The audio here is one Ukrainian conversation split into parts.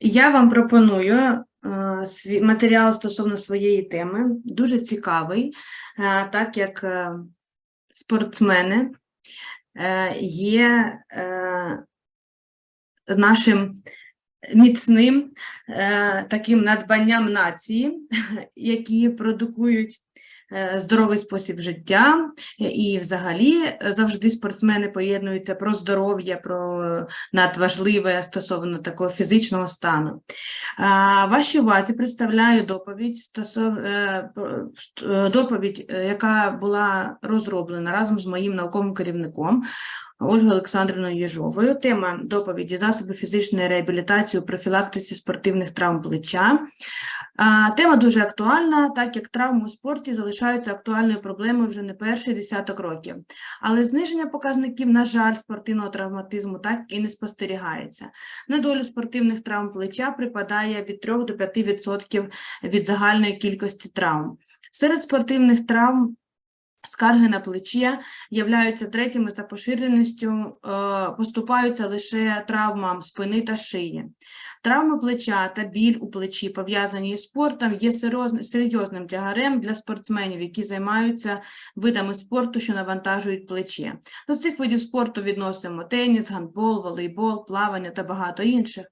Я вам пропоную е, свій матеріал стосовно своєї теми, дуже цікавий, е, так як е, спортсмени є нашим міцним таким надбанням нації, які продукують здоровий спосіб життя, і взагалі е, завжди спортсмени поєднуються про здоров'я, про надважливе стосовно такого фізичного стану. Вашій увазі представляю доповідь, стосов... е, про- ст- е, доповідь, е, яка була розроблена разом з моїм науковим керівником Ольгою Олександрівною Єжовою. Тема доповіді засоби фізичної реабілітації у профілактиці спортивних травм плеча. Тема дуже актуальна, так як травми у спорті залишаються актуальною проблемою вже не перший десяток років. Але зниження показників, на жаль, спортивного травматизму так і не спостерігається. На долю спортивних травм плеча припадає від 3 до 5% від загальної кількості травм. Серед спортивних травм скарги на плече являються третіми за поширеністю, е, поступаються лише травмам спини та шиї. Травми плеча та біль у плечі, пов'язані із спортом, є серйозним тягарем для спортсменів, які займаються видами спорту, що навантажують плече. До цих видів спорту відносимо теніс, гандбол, волейбол, плавання та багато інших.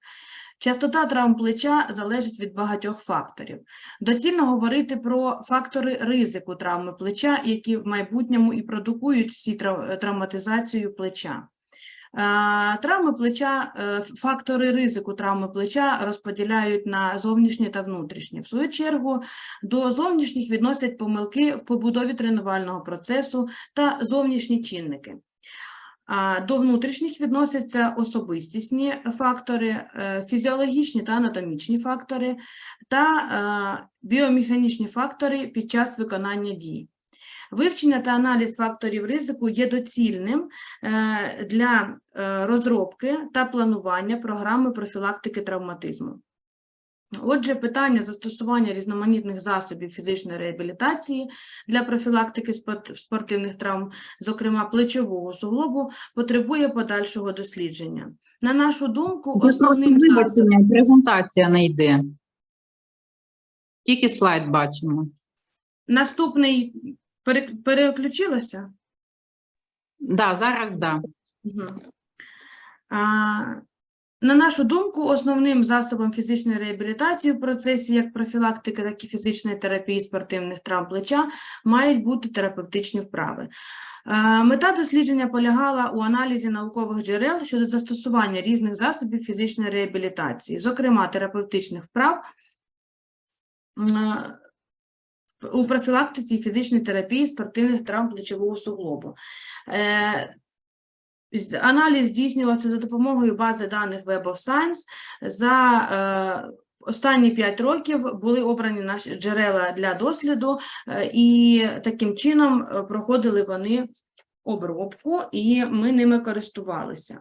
Частота травм плеча залежить від багатьох факторів. Доцільно говорити про фактори ризику травми плеча, які в майбутньому і продукують всі трав- травматизацію плеча. Е, Травми плеча, е, фактори ризику травми плеча розподіляють на зовнішні та внутрішні. В свою чергу до зовнішніх відносять помилки в побудові тренувального процесу та зовнішні чинники. До внутрішніх відносяться особистісні фактори, е, фізіологічні та анатомічні фактори та е, біомеханічні фактори під час виконання дій. Вивчення та аналіз факторів ризику є доцільним е, для розробки та планування програми профілактики травматизму. Отже, питання застосування різноманітних засобів фізичної реабілітації для профілактики спортивних травм, зокрема плечового суглобу, потребує подальшого дослідження. На нашу думку, основним засобом... презентація не йде. Тільки слайд бачимо. наступний пере- переключилося? Да, зараз да. Мгм. На нашу думку, основним засобом фізичної реабілітації в процесі як профілактики, так і фізичної терапії спортивних травм плеча мають бути терапевтичні вправи. Е, Мета дослідження полягала у аналізі наукових джерел щодо застосування різних засобів фізичної реабілітації, зокрема терапевтичних вправ е, у профілактиці і фізичній терапії спортивних травм плечового суглобу. Аналіз здійснювався за допомогою бази даних Web of Science. За е, останні 5 років були обрані наші джерела для досліду, е, і таким чином е, проходили вони обробку, і ми ними користувалися.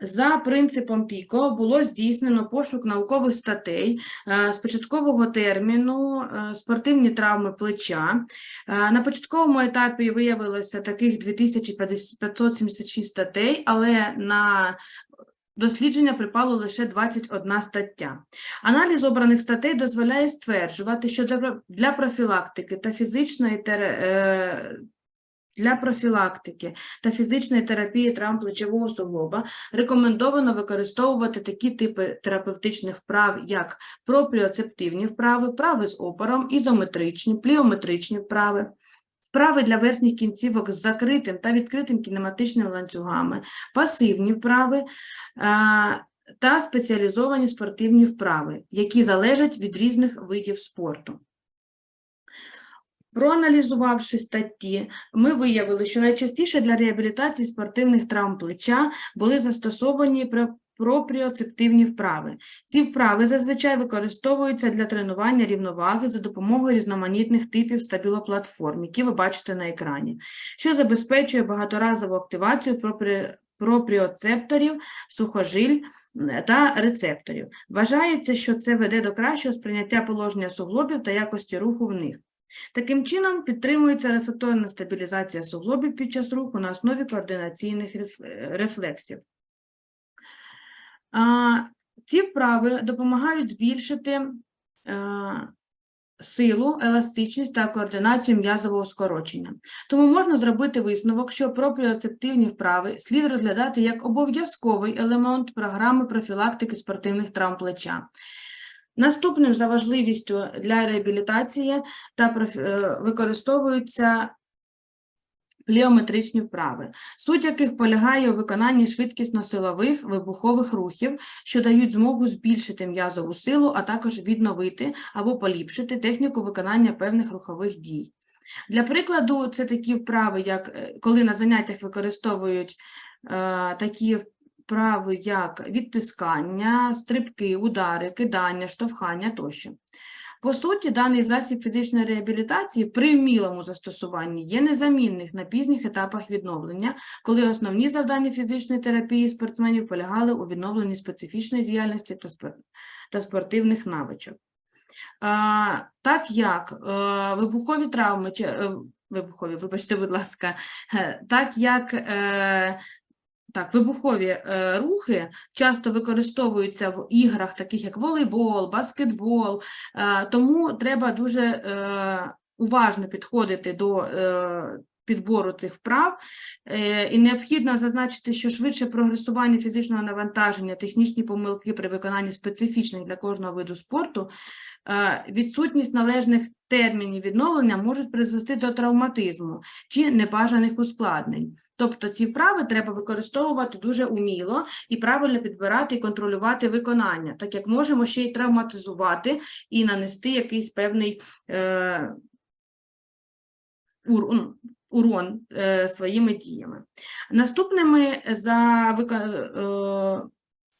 За принципом ПІКО було здійснено пошук наукових статей е, з початкового терміну е, спортивні травми плеча. Е, На початковому етапі виявилося таких 2576 статей, але на дослідження припало лише 21 стаття. Аналіз обраних статей дозволяє стверджувати, що для- профілактики та фізичної для профілактики та фізичної терапії травм плечового суглоба рекомендовано використовувати такі типи терапевтичних вправ, як пропріоцептивні вправи, вправи з опором, ізометричні, пліометричні вправи, вправи для верхніх кінцівок з закритим та відкритим кінематичними ланцюгами, пасивні вправи а, та спеціалізовані спортивні вправи, які залежать від різних видів спорту. Проаналізувавши статті, ми виявили, що найчастіше для реабілітації спортивних травм плеча були застосовані пропріоцептивні вправи. Ці вправи зазвичай використовуються для тренування рівноваги за допомогою різноманітних типів стабілоплатформ, які ви бачите на екрані, що забезпечує багаторазову активацію пропрі- пропріоцепторів, сухожиль та рецепторів. Вважається, що це веде до кращого сприйняття положення суглобів та якості руху в них. Таким чином, підтримується рефлекторна стабілізація суглобів під час руху на основі координаційних е, рефлексів. Ці вправи допомагають збільшити е, силу, еластичність та координацію м'язового скорочення. Тому можна зробити висновок, що пропріоцептивні вправи слід розглядати як обов'язковий елемент програми профілактики спортивних травм плеча. Наступним за важливістю для реабілітації та е, використовуються пліометричні вправи, суть яких полягає у виконанні швидкісно-силових вибухових рухів, що дають змогу збільшити м'язову силу, а також відновити або поліпшити техніку виконання певних рухових дій. Для прикладу, це такі вправи, як е, коли на заняттях використовують е, такі вправи, як відтискання, стрибки, удари, кидання, штовхання тощо. По суті, даний засіб фізичної реабілітації при вмілому застосуванні є незамінних на пізніх етапах відновлення, коли основні завдання фізичної терапії спортсменів полягали у відновленні специфічної діяльності та, спортивних навичок. Так як е, вибухові травми, е, вибухові, вибачте, будь ласка, е, так як так, вибухові е, рухи часто використовуються в іграх, таких як волейбол, баскетбол, е, тому треба дуже е, уважно підходити до е, підбору цих вправ. Е, і необхідно зазначити, що швидше прогресування фізичного навантаження, технічні помилки при виконанні специфічних для кожного виду спорту, е, відсутність належних термінів відновлення можуть призвести до травматизму чи небажаних ускладнень. Тобто ці вправи треба використовувати дуже уміло і правильно підбирати і контролювати виконання, так як можемо ще й травматизувати і нанести якийсь певний е, ну, урон е, своїми діями. Наступними за е,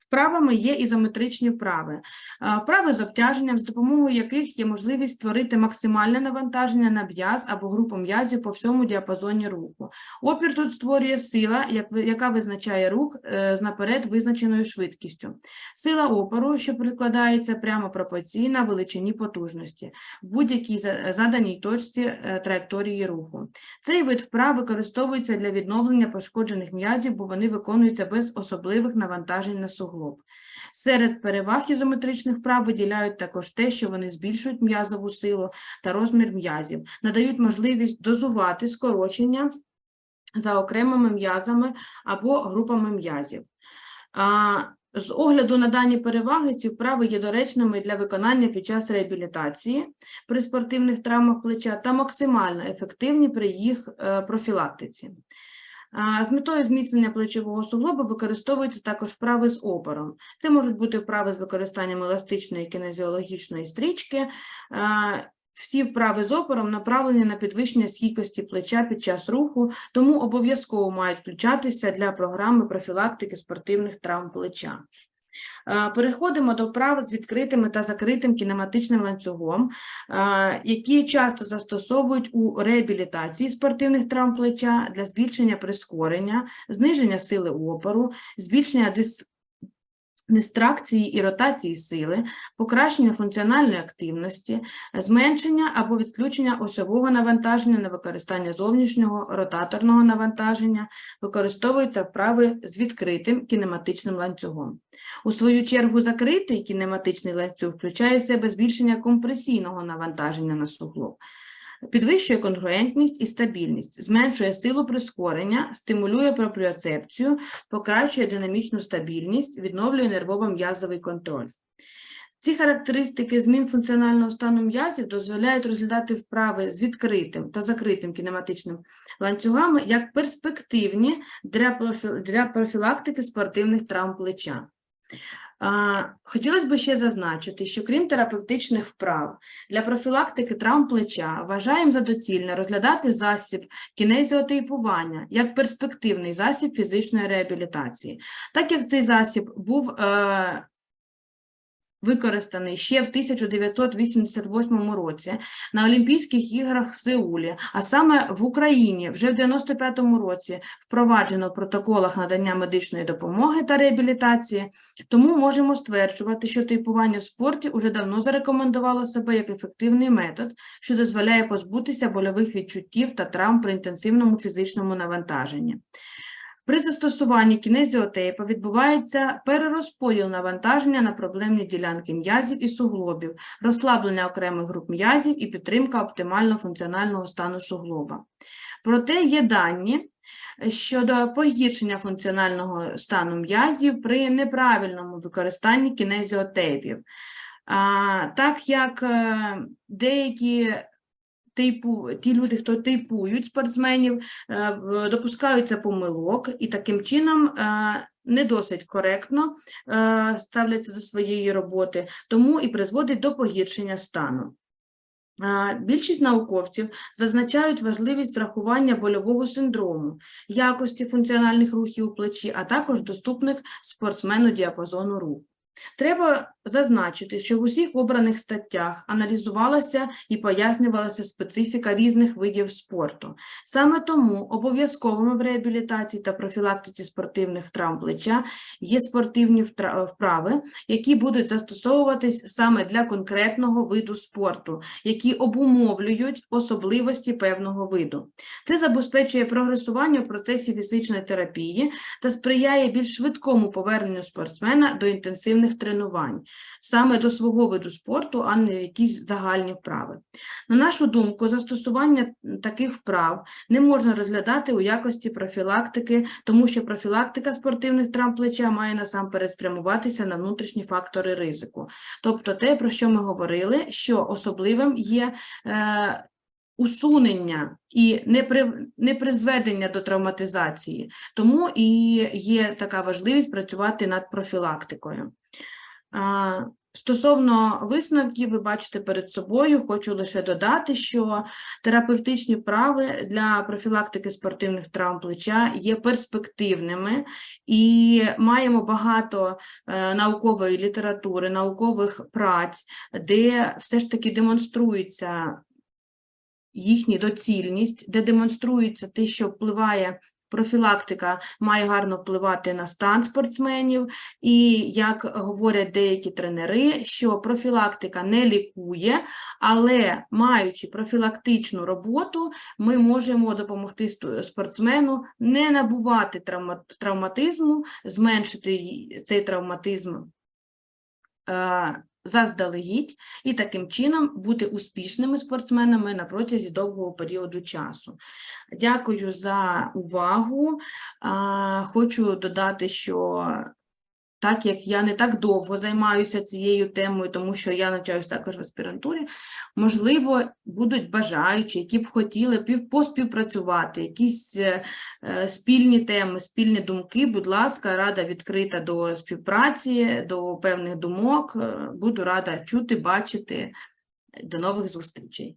вправами є ізометричні вправи. Е, Вправи з обтяженням, з допомогою яких є можливість створити максимальне навантаження на м'яз або групу м'язів по всьому діапазоні руху. Опір тут створює сила, яка визначає рух е, з наперед визначеною швидкістю. Сила опору, що прикладається прямо пропорційна величині потужності в будь-якій заданій точці е, траєкторії руху. Цей вид вправ використовується для відновлення пошкоджених м'язів, бо вони виконуються без особливих навантажень на суглоб. Серед переваг ізометричних вправ виділяють також те, що вони збільшують м'язову силу та розмір м'язів, надають можливість дозувати скорочення за окремими м'язами або групами м'язів. З огляду на дані переваги, ці вправи є доречними для виконання під час реабілітації при спортивних травмах плеча та максимально ефективні при їх е, профілактиці. З метою зміцнення плечового суглоба використовуються також вправи з опором. Це можуть бути вправи з використанням еластичної кінезіологічної стрічки. Всі вправи з опором направлені на підвищення стійкості плеча під час руху, тому обов'язково мають включатися для програми профілактики спортивних травм плеча. Е, Переходимо до вправ з відкритим та закритим кінематичним ланцюгом, е, які часто застосовують у реабілітації спортивних травм плеча для збільшення прискорення, зниження сили опору, збільшення дис... дистракції і ротації сили, покращення функціональної активності, зменшення або відключення осьового навантаження на використання зовнішнього ротаторного навантаження, використовуються вправи з відкритим кінематичним ланцюгом. У свою чергу, закритий кінематичний ланцюг включає в себе збільшення компресійного навантаження на суглоб, підвищує конгруентність і стабільність, зменшує силу прискорення, стимулює пропріоцепцію, покращує динамічну стабільність, відновлює нервово-м'язовий контроль. Ці характеристики змін функціонального стану м'язів дозволяють розглядати вправи з відкритим та закритим кінематичним ланцюгами як перспективні для профілактики спортивних травм плеча. Хотілося б ще зазначити, що крім терапевтичних вправ для профілактики травм плеча вважаємо за доцільне розглядати засіб кінезіотейпування як перспективний засіб фізичної реабілітації. Так як цей засіб був е, використаний ще в 1988 році на Олімпійських іграх в Сеулі, а саме в Україні вже в 95-му році впроваджено в протоколах надання медичної допомоги та реабілітації, тому можемо стверджувати, що типування в спорті уже давно зарекомендувало себе як ефективний метод, що дозволяє позбутися больових відчуттів та травм при інтенсивному фізичному навантаженні. При застосуванні кінезіотейпа відбувається перерозподіл навантаження на проблемні ділянки м'язів і суглобів, розслаблення окремих груп м'язів і підтримка оптимально функціонального стану суглоба. Проте є дані щодо погіршення функціонального стану м'язів при неправильному використанні кінезіотейпів. Так як е, деякі типу, ті люди, хто типують спортсменів, е, допускаються помилок і таким чином е, не досить коректно е, ставляться до своєї роботи, тому і призводить до погіршення стану. А, Більшість науковців зазначають важливість рахування больового синдрому, якості функціональних рухів у плечі, а також доступних спортсмену діапазону руху. Треба зазначити, що в усіх обраних статтях аналізувалася і пояснювалася специфіка різних видів спорту. Саме тому обов'язковими в реабілітації та профілактиці спортивних травм плеча є спортивні вправи, які будуть застосовуватись саме для конкретного виду спорту, які обумовлюють особливості певного виду. Це забезпечує прогресування в процесі фізичної терапії та сприяє більш швидкому поверненню спортсмена до інтенсивних тренувань, саме до свого виду спорту, а не якісь загальні вправи. На нашу думку, застосування таких вправ не можна розглядати у якості профілактики, тому що профілактика спортивних травм плеча має насамперед спрямуватися на внутрішні фактори ризику. Тобто те, про що ми говорили, що особливим є е, усунення і непри, непризведення до травматизації. Тому і є така важливість працювати над профілактикою. Стосовно висновків, ви бачите перед собою, хочу лише додати, що терапевтичні вправи для профілактики спортивних травм плеча є перспективними і маємо багато е, наукової літератури, наукових праць, де все ж таки демонструється їхня доцільність, де демонструється те, що впливає профілактика, має гарно впливати на стан спортсменів, і як говорять деякі тренери, що профілактика не лікує, але маючи профілактичну роботу, ми можемо допомогти спортсмену не набувати травматизму, зменшити цей травматизм е, заздалегідь і таким чином бути успішними спортсменами на протязі довгого періоду часу. Дякую за увагу. Хочу додати, що так як я не так довго займаюся цією темою, тому що я навчаюся також в аспірантурі, можливо, будуть бажаючі, які б хотіли поспівпрацювати, якісь е, е, спільні теми, спільні думки, будь ласка, рада відкрита до співпраці, до певних думок. Е, Буду рада чути, бачити. До нових зустрічей.